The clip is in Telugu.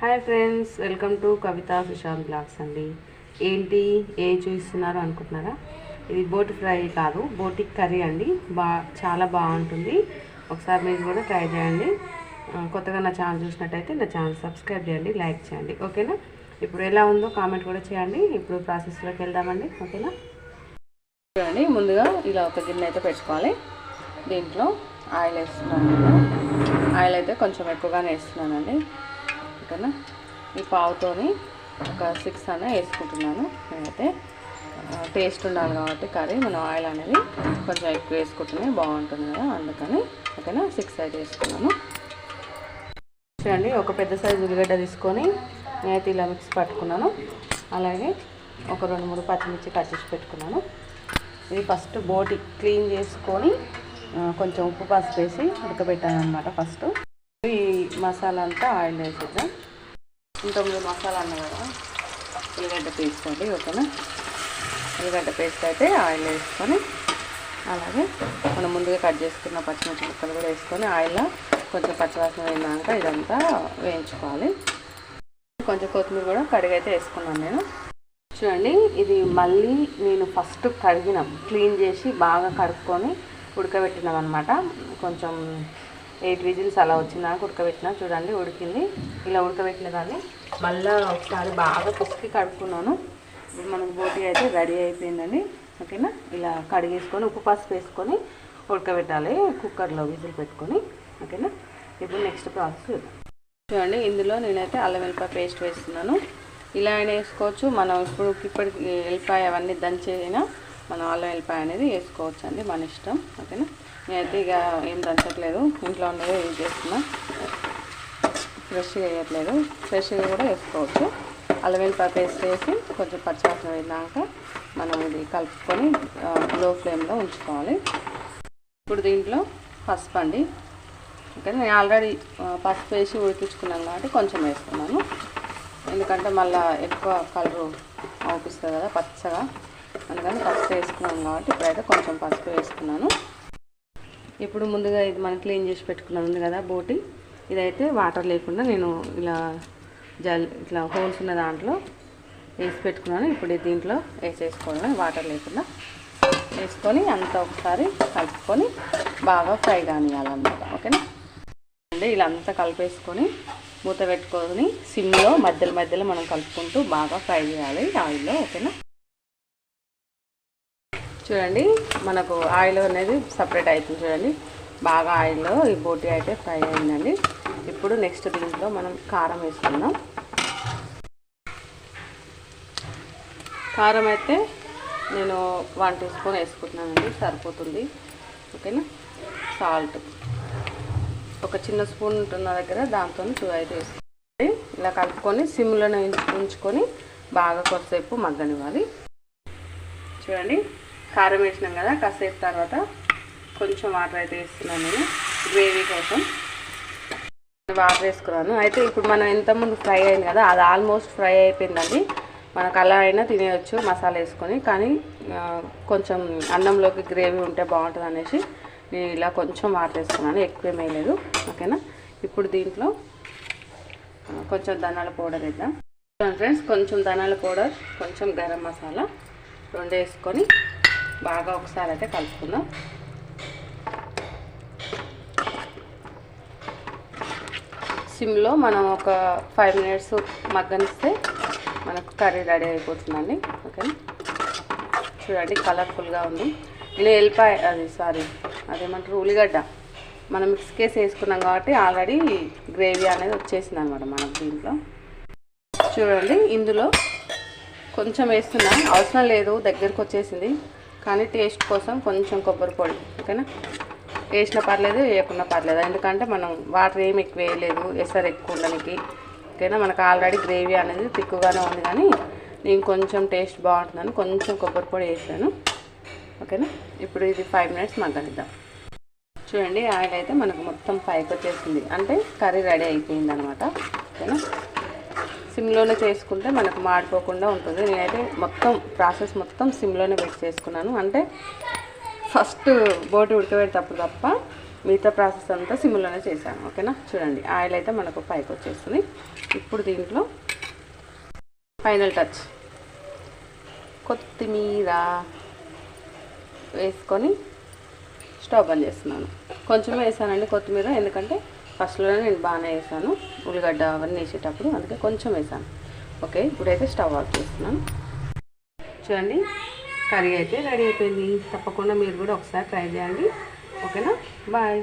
Hi friends welcome to Kavitha Sushanth vlogs అండి. ఏంటి ఏ చూస్తున్నారు అనుకుంటున్నారా? ఇది బోటి ఫ్రై కాదు బోటి కర్రీ అండి. బా చాలా బాగుంటుంది. ఒకసారి మీరు కూడా ట్రై చేయండి. కొత్తగా నా ఛానల్ చూసినట్టయితే నా ఛానల్ సబ్స్క్రైబ్ చేయండి లైక్ చేయండి. ఓకేనా? ఇప్పుడు ఎలా ఉందో కామెంట్ కూడా చేయండి. ఇప్పుడు ప్రాసెస్లోకి వెళ్దామండి. ఓకేనా? చూడండి ముందుగా ఇలా ఒక గిన్నె అయితే పెట్టుకోవాలి. దీంట్లో ఆయిల్ వేస్తున్నాను ఆయిల్ అయితే కొంచెం ఎక్కువగానే వేస్తున్నానండి. ఓకేనా ఈ పావుతోని ఒక సిక్స్ అనే వేసుకుంటున్నాను నేనైతే. టేస్ట్ ఉండాలి కాబట్టి కర్రీ మనం ఆయిల్ అనేది కొంచెం ఎక్కువ వేసుకుంటేనే బాగుంటుంది కదా అందుకని ఓకేనా? సిక్స్ అయితే వేసుకున్నాను. చూడండి ఒక పెద్ద సైజు ఉల్లిగడ్డ తీసుకొని నేనైతే ఇలా మిక్స్ పట్టుకున్నాను. అలాగే ఒక రెండు మూడు పచ్చిమిర్చి కట్ చేసి పెట్టుకున్నాను. ఇది ఫస్ట్ బోటి క్లీన్ చేసుకొని కొంచెం ఉప్పు పసుపు వేసి ఉడకబెట్టాను అనమాట ఫస్ట్. ఈ మసాలా అంతా ఆయిల్ వేసేద్దాం. ఇంతకుముందు మసాలా అన్న కదా. ఉల్లిగడ్డ పేస్ట్ అండి ఓకేనా? ఉల్లిగడ్డ పేస్ట్ అయితే ఆయిల్ వేసుకొని అలాగే మనం ముందుగా కట్ చేసుకున్న పచ్చిమిర్చి ముక్కలు కూడా వేసుకొని ఆయిల్లో కొంచెం పచ్చివాసన వేయినాక ఇదంతా వేయించుకోవాలి. కొంచెం కొత్తిమీర కూడా కడిగైతే వేసుకున్నాను నేను. చూడండి ఇది మళ్ళీ నేను ఫస్ట్ కడిగిన క్లీన్ చేసి బాగా కడుక్కొని ఉడకబెట్టినాం అనమాట కొంచెం ఎయిట్ విజిల్స్ అలా వచ్చిందాక ఉడకబెట్టినా? చూడండి ఉడికింది. ఇలా ఉడకబెట్టిన దాన్ని మళ్ళీ ఒకసారి బాగా పిసికి కడుక్కున్నాను. ఇప్పుడు మనకు బోటి అయితే రెడీ అయిపోయిందండి. ఓకేనా? ఇలా కడిగేసుకొని ఉప్పు పసుపు వేసుకొని ఉడకబెట్టాలి. కుక్కర్లో విజిల్ పెట్టుకొని. ఓకేనా? ఇప్పుడు నెక్స్ట్ ప్రాసెస్ చూద్దాం. చూడండి ఇందులో నేనైతే అల్లం వెల్లిపాయ పేస్ట్ వేస్తున్నాను. ఇలా అయినా వేసుకోవచ్చు. మనం ఇప్పుడు ఇప్పటికి వెల్లిపాయ అవన్నీ దంచైనా మనం అల్లం వెల్లిపాయ అనేది వేసుకోవచ్చు అండి మన ఇష్టం ఓకేనా? నేనైతే ఇక ఏం దంచట్లేదు ఇంట్లో ఉన్నదే యూజ్ చేస్తున్నా. ఫ్రెష్గా వేయట్లేదు ఫ్రెష్గా కూడా వేసుకోవచ్చు. అల్లం వెల్లిపాయ పేస్ట్ వేసి కొంచెం పచ్చివాసన వెళ్ళాక మనం ఇది కలుపుకొని లో ఫ్లేమ్లో ఉంచుకోవాలి. ఇప్పుడు దీంట్లో పసుపు అండి. ఓకే నేను ఆల్రెడీ పసుపు వేసి ఉడికించుకున్నాను కాబట్టి కొంచెం వేసుకున్నాను ఎందుకంటే మళ్ళీ ఎక్కువ కలరు అవుపిస్తుంది కదా పచ్చగా. అందుకని పసుపు వేసుకున్నాను కాబట్టి ఇప్పుడైతే కొంచెం పసుపు వేసుకున్నాను. ఇప్పుడు ముందుగా ఇది మనం క్లీన్ చేసి పెట్టుకున్నది ఉంది కదా బోటి. ఇదైతే వాటర్ లేకుండా నేను ఇలా జల్ ఇట్లా హోల్స్ ఉన్న దాంట్లో వేసి పెట్టుకున్నాను. ఇప్పుడు దీంట్లో వేసేసుకోవడమే వాటర్ లేకుండా. వేసుకొని అంతా ఒకసారి కలుపుకొని బాగా ఫ్రై కానియాలన్నమాట ఓకేనా? అంటే ఇలా అంతా కలిపేసుకొని మూత పెట్టుకొని సిమ్లో మధ్యలో మధ్యలో మనం కలుపుకుంటూ బాగా ఫ్రై చేయాలి ఆయిల్లో ఓకేనా? చూడండి మనకు ఆయిల్ అనేది సపరేట్ అవుతుంది చూడండి. బాగా ఆయిల్లో ఈ బోటి అయితే ఫ్రై అయిందండి. ఇప్పుడు నెక్స్ట్ దీంట్లో మనం కారం వేసుకుందాం. కారం అయితే నేను వన్ టీ స్పూన్ వేసుకుంటున్నానండి సరిపోతుంది. ఓకేనా? సాల్ట్ ఒక చిన్న స్పూన్ ఉంటున్న దగ్గర దాంతో టూ అయితే వేసుకోండి ఇలా కలుపుకొని సిమ్లోనే ఉంచుకొని బాగా కొద్దిసేపు మగ్గనివ్వాలి. చూడండి. కారం వేసినాం కదా కాసేపు తర్వాత కొంచెం వాటర్ అయితే వేస్తున్నాను నేను గ్రేవీ కోసం. వాటర్ వేసుకున్నాను. అయితే ఇప్పుడు మనం ఎంతమంది ఫ్రై అయింది కదా అది ఆల్మోస్ట్ ఫ్రై అయిపోయిందండి. మనకు అలా అయినా తినేయచ్చు మసాలా వేసుకొని కానీ కొంచెం అన్నంలోకి గ్రేవీ ఉంటే బాగుంటుంది అనేసి నేను ఇలా కొంచెం వాటర్ వేసుకున్నాను ఎక్కువ వేయలేదు ఓకేనా? ఇప్పుడు దీంట్లో కొంచెం ధనాల పౌడర్ వేద్దాం. ఫ్రెండ్స్ కొంచెం ధనాల పౌడర్ కొంచెం గరం మసాలా రెండు వేసుకొని బాగా ఒకసారి అయితే కలుపుకుందాం. సిమ్లో మనం ఒక ఫైవ్ మినిట్స్ మగ్గనిస్తే మనకు కర్రీ రెడీ అయిపోతుందండి. ఓకే? చూడండి కలర్ఫుల్గా ఉంది. నేను ఎల్లిపాయ అది సారీ అదేమంటారు ఉల్లిగడ్డ. మనం మిక్స్ కేసి వేసుకున్నాం కాబట్టి ఆల్రెడీ గ్రేవీ అనేది వచ్చేసింది అనమాట మనకు దీంట్లో. చూడండి ఇందులో కొంచెం వేస్తున్నాం అవసరం లేదు దగ్గరకు వచ్చేసింది. కానీ టేస్ట్ కోసం కొంచెం కొబ్బరి పొడి ఓకేనా? వేసినా పర్లేదు వేయకుండా పర్లేదు. ఎందుకంటే మనం వాటర్ ఏమి ఎక్కువ వేయలేదు ఎసరు ఎక్కువ ఉండడానికి ఓకేనా? మనకు ఆల్రెడీ గ్రేవీ అనేది తిక్కుగానే ఉంది కానీ నేను కొంచెం టేస్ట్ బాగుంటుందని కొంచెం కొబ్బరి పొడి వేసాను ఓకేనా? ఇప్పుడు ఇది ఫైవ్ మినిట్స్ మగ్గనిద్దాం. చూడండి ఆయిల్ అయితే మనకు మొత్తం పైకి వచ్చేసింది అంటే కర్రీ రెడీ అయిపోయింది అనమాట ఓకేనా? సిమ్లోనే చేసుకుంటే మనకు మాడిపోకుండా ఉంటుంది. నేనైతే మొత్తం ప్రాసెస్ మొత్తం సిమ్లోనే పెట్టి చేసుకున్నాను. అంటే ఫస్ట్ బోటి ఉడకబెట్టేటప్పుడు తప్ప మిగతా ప్రాసెస్ అంతా సిమ్లోనే చేశాను. ఓకేనా? చూడండి. ఆయిల్ అయితే మనకు పైకి వచ్చేస్తుంది. ఇప్పుడు దీంట్లో ఫైనల్ టచ్. కొత్తిమీర వేసుకొని స్టవ్ బంద్ చేస్తున్నాను. కొంచెమే వేసానండి కొత్తిమీర. ఎందుకంటే ఫస్ట్లోనే నేను బాగానే వేసాను. ఉల్లిగడ్డ అవన్నీ వేసేటప్పుడు అందుకే కొంచెం వేసాను. ఓకే ఇప్పుడైతే స్టవ్ ఆఫ్ చేస్తున్నాను. చూడండి కర్రీ అయితే రెడీ అయిపోయింది. తప్పకుండా మీరు కూడా ఒకసారి ట్రై చేయండి. ఓకేనా? బాయ్.